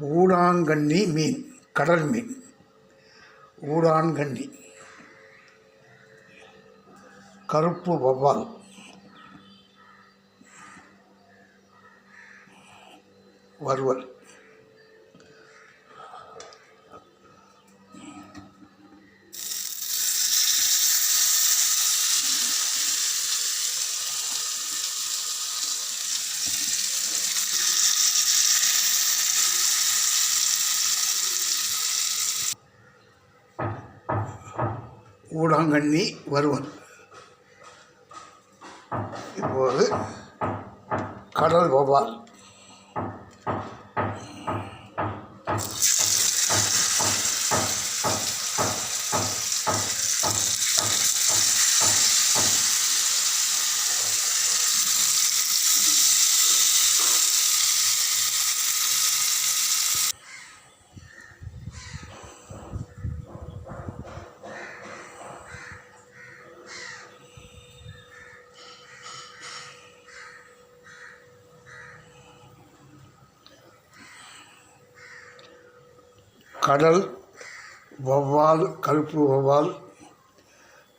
ஊடாங்கண்ணி மீன் கடல் மீன். ஊடாங்கண்ணி. கருப்பு வவ்வால். வறுவல். ஊடாங்கண்ணி வருவன் இப்போது கடல் கோபால் கடல் வௌவால் கருப்பு வவ்வால்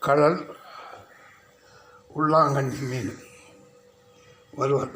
கடல் உள்ளாங்கண்ணி மீன் வருவார்.